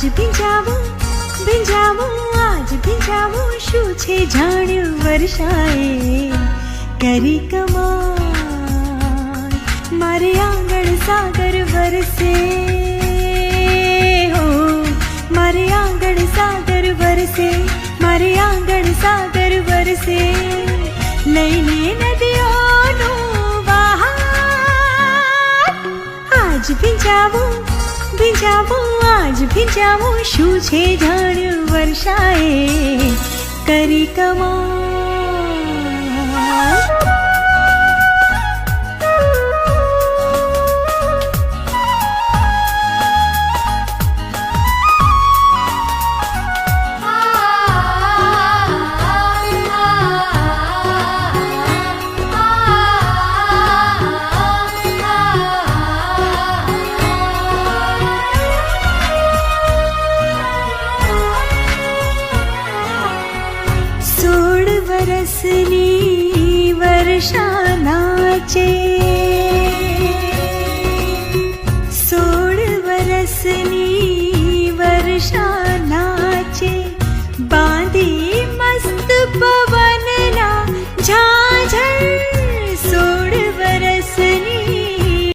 આજ ભીંજાવું ભીંજાવું, આજ ભીંજાવું, શું છે જાણ્યું વર્ષાએ? કરી કમાલ મારે આંગણ સાગર વરસે. હો, મારે આંગણ સાગર વરસે, મારે આંગણ સાગર વરસે. લઈને નદીઓનું બહાર આજ ભીંજાવું ભીંજાવું, આજ ભીંજાવું શું છે જાણ્યું વર્ષાએ કરી કમાલ वर्षा नाचे। सोड वर्सी